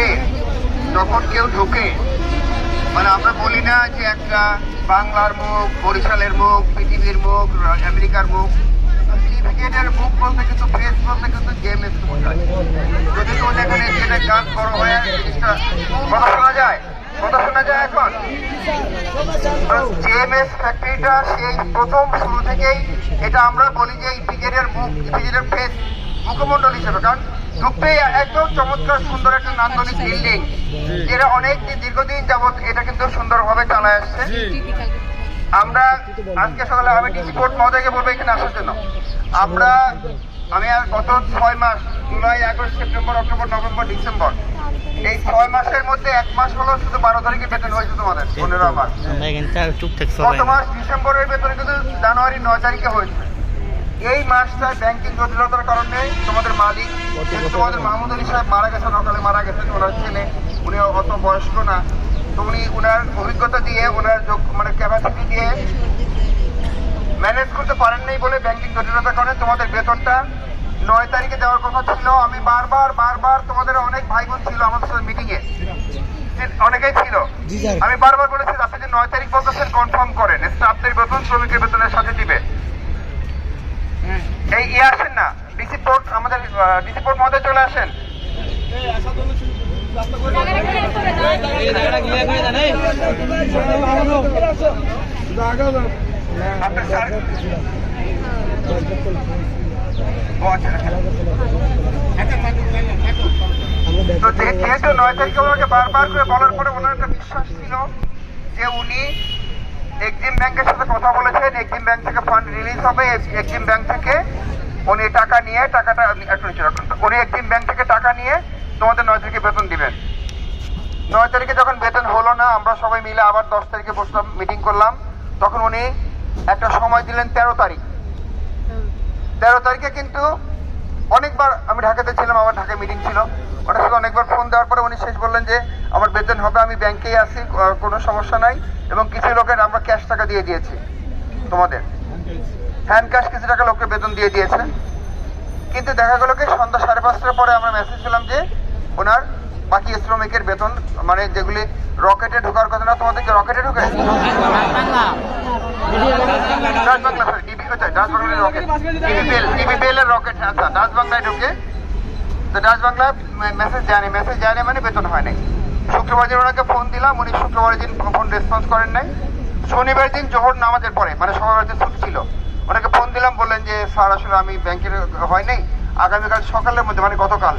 যে যখন কেউ ঢোকে মানে আমরা বলি না যে একটা বাংলার মুখ, বরিশালের মুখ, পৃথিবীর মুখ, আমেরিকার মুখ ক্রিকেটের মুখ বলতে কিন্তু ফেস বলতে কিন্তু জেমএস যদি তোমাদের এখানে যেটা গান বড় হয়ে, জিনিসটা কথা শোনা যায়? কথা শোনা যায় এখন? জেএমএস ফ্যাক্টরিটা সেই প্রথম শুরু থেকেই, এটা আমরা বলি যে এই ক্রিকেটের মুখ ইপিজেডের ফেস মুখমণ্ডল হিসেবে। কারণ ঢুকতেই একদম চমৎকার সুন্দর একটা নান্দনিক বিল্ডিং যেটা অনেক দিন দীর্ঘদিন যাবত এটা কিন্তু সুন্দরভাবে চালায় আসছে। আমরা আজকে সকালে আমি ডিসি কোর্ট মহোদয়কে বলব এখানে আসার জন্য। আমরা আমি আর গত ছয় মাস July August September October November December এই ছয় মাসের মধ্যে এক মাস হলো শুধু বারো তারিখে বেতন হয়েছে তোমাদের পনেরো মাস। আমরা এখানটা টুকটাক গত মাস ডিসেম্বরের বেতন কিন্তু জানুয়ারি নয় তারিখে হয়েছে। এই মাসটা ব্যাংকিং জটিলতার কারণে তোমাদের মালিক তোমাদের মাহমুদ আলী সাহেব মারা গেছেন সকালে মারা গেছেন ওনার ছেলে উনি অত বয়স্ক না। তো উনি ওনার অভিজ্ঞতা দিয়ে ওনার মানে ক্যাপাসিটি দিয়ে ম্যানেজ করতে পারেন নাই বলে ব্যাংকিং জটিলতার কারণে তোমাদের বেতনটা নয় তারিখে দেওয়ার কথা ছিল। আমি বারবার বারবার তোমাদের অনেক ভাই বোন ছিল আমাদের সাথে মিটিং এ। অনেকেই ছিল। আমি বারবার বলেছি আপনি যে নয় তারিখ বলতেছেন কনফার্ম করেন। স্টাফদের বেতন শ্রমিকের বেতনের সাথে দিবে। ইয়ে আসেন না, ডিসি পোর্ট আমাদের ডিসি পোর্ট মধ্যে চলে আসেন আচ্ছা আচ্ছা। তো যেহেতু নয় তারিখে ওনাকে বারবার করে বলার পরে ওনার একটা বিশ্বাস ছিল যে উনি এক্সিম ব্যাংকের সাথে কথা বলেছেন, এক্সিম ব্যাংক থেকে ফান্ড রিলিজ হবে, এক্সিম ব্যাংক থেকে উনি টাকা নিয়ে টাকাটা একটু নিচে রাখুন। উনি একদিন ব্যাংক থেকে টাকা নিয়ে তোমাদের নয় তারিখে বেতন দিবেন। নয় তারিখে যখন বেতন হলো না আমরা সবাই মিলে আবার দশ তারিখে বসলাম মিটিং করলাম। তখন উনি একটা সময় দিলেন তেরো তারিখ। তেরো তারিখে কিন্তু অনেকবার আমি ঢাকাতে ছিলাম আমার ঢাকায় মিটিং ছিল। ওনার সাথে অনেকবার ফোন দেওয়ার পরে উনি শেষ বললেন যে আমার বেতন হবে আমি ব্যাংকেই আহ, কোনো সমস্যা নাই। এবং কিছু লোকের আমরা ক্যাশ টাকা দিয়ে দিয়েছি তোমাদের। হ্যান্ড ক্যাশ কিছু টাকা লোককে বেতন দিয়ে দিয়েছে। কিন্তু দেখা গেল কি সন্ধ্যা সাড়ে পাঁচটার পরে আমরা মেসেজ পেলাম যে, ওনার বাকি শ্রমিকের বেতন মানে যেগুলি রকেটে ঢোকার কথা না, তোমাদেরকে রকেটে ঢোকে বাংলা বাংলার রকেট। রকেট আচ্ছা বাংলায় ঢুকে, তো মেসেজ মেসেজ মানে বেতন হয় নাই শুক্রবার দিন ওনাকে ফোন দিলাম, উনি শুক্রবার দিন ফোন রেসপন্স করেন নাই। শনিবার দিন জোহর নামাজের পরে মানে বাড়িতে ছুটি ছিল। ওনাকে ফোন দিলাম, বললেন যে, স্যার, আসলে আমি ব্যাংকের হয় নাই আগামীকাল সকালের মধ্যে মানে গতকাল।